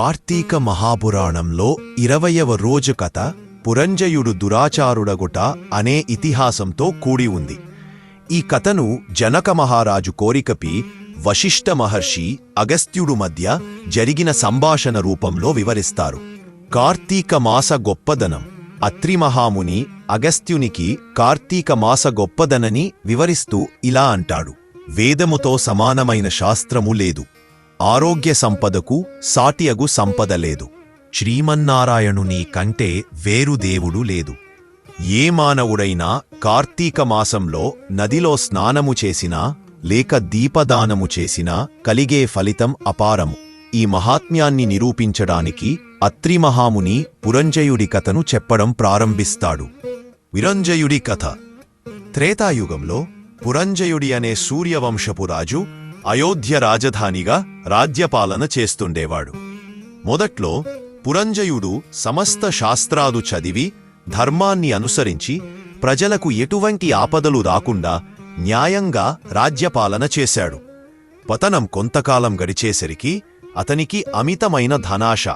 కార్తీక మహాపురాణంలో ఇరవయవ రోజు కథ పురంజయుడు దురాచారుడగుట అనే ఇతిహాసంతో కూడి ఉంది. ఈ కథను జనక మహారాజు కోరికపి వశిష్ఠ మహర్షి అగస్త్యుడు మధ్య జరిగిన సంభాషణ రూపంలో వివరిస్తారు. కార్తీక మాస గొప్పదనం అత్రిమహాముని అగస్త్యునికి కార్తీక మాస గొప్పదనని వివరిస్తూ ఇలా అంటాడు. వేదముతో సమానమైన శాస్త్రము లేదు. ఆరోగ్య సంపదకు సాటియగు సంపద లేదు. శ్రీమన్నారాయణుని కంటే వేరు దేవుడు లేదు. ఏ మానవుడైనా కార్తీక మాసంలో నదిలో స్నానము చేసినా లేక దీపదానము చేసినా కలిగే ఫలితం అపారము. ఈ మహాత్మ్యాన్ని నిరూపించడానికి అత్రిమహాముని పురంజయుడి కథను చెప్పడం ప్రారంభిస్తాడు. విరంజయుడి కథ. త్రేతాయుగంలో పురంజయుడి అనే సూర్యవంశపు రాజు అయోధ్య రాజధానిగా రాజ్యపాలన చేస్తుండేవాడు. మొదట్లో పురంజయుడు సమస్త శాస్త్రాలు చదివి ధర్మాన్ని అనుసరించి ప్రజలకు ఎటువంటి ఆపదలు రాకుండా న్యాయంగా రాజ్యపాలన చేశాడు. పతనం కొంతకాలం గడిచేసరికి అతనికి అమితమైన ధనాశ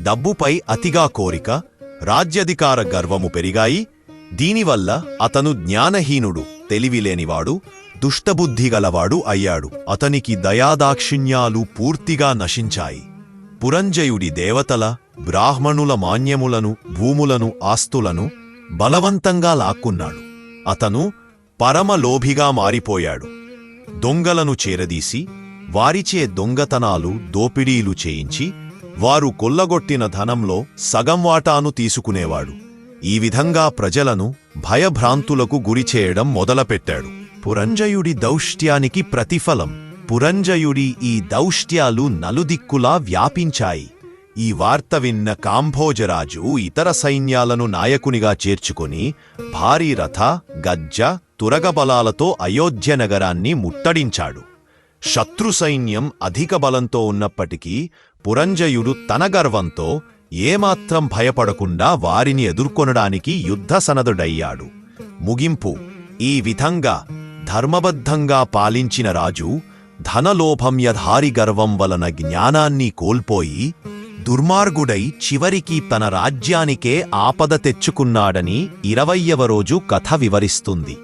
డబ్బుపై అతిగా కోరిక రాజ్యధికార గర్వము పెరిగాయి. దీనివల్ల అతను జ్ఞానహీనుడు తెలివిలేనివాడు దుష్టబుద్ధిగలవాడు అయ్యాడు. అతనికి దయాదాక్షిణ్యాలు పూర్తిగా నశించాయి. పురంజయుడి దేవతల బ్రాహ్మణుల మాన్యములను భూములను ఆస్తులను బలవంతంగా లాక్కున్నాడు. అతను పరమలోభిగా మారిపోయాడు. దొంగలను చేరదీసి వారిచే దొంగతనాలు దోపిడీలు చేయించి వారు కొల్లగొట్టిన ధనంలో సగం వాటాను తీసుకునేవాడు. ఈ విధంగా ప్రజలను భయభ్రాంతులకు గురిచేయడం మొదలుపెట్టాడు. పురంజయుడి దౌష్ట్యానికి ప్రతిఫలం. పురంజయుడి ఈ దౌష్ట్యాలు నలుదిక్కులా వ్యాపించాయి. ఈ వార్త విన్న కాంభోజరాజు ఇతర సైన్యాలను నాయకునిగా చేర్చుకుని భారీ రథ గజ్జ తురగబలాలతో అయోధ్య నగరాన్ని ముట్టడించాడు. శత్రు సైన్యం అధిక బలంతో ఉన్నప్పటికీ పురంజయుడు తన గర్వంతో ఏమాత్రం భయపడకుండా వారిని ఎదుర్కొనడానికి యుద్ధ సనదుడయ్యాడు ముగింపు. ఈ విధంగా ధర్మబద్ధంగా పాలించిన రాజు ధనలోభం యధారి గర్వం వలన జ్ఞానాన్ని కోల్పోయి దుర్మార్గుడై చివరికి తన రాజ్యానికే ఆపద తెచ్చుకున్నాడని ఇరవయ్యవ రోజు కథ వివరిస్తుంది.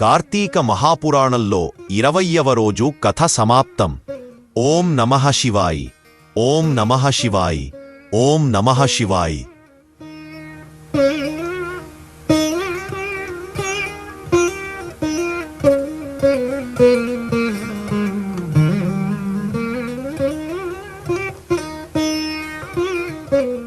కార్తీక మహాపురాణంలో ఇరవయ్యవ రోజు కథ సమాప్తం. ఓం నమః శివాయి. ఓం నమః శివాయి. ఓం నమః శివాయి. Thank you.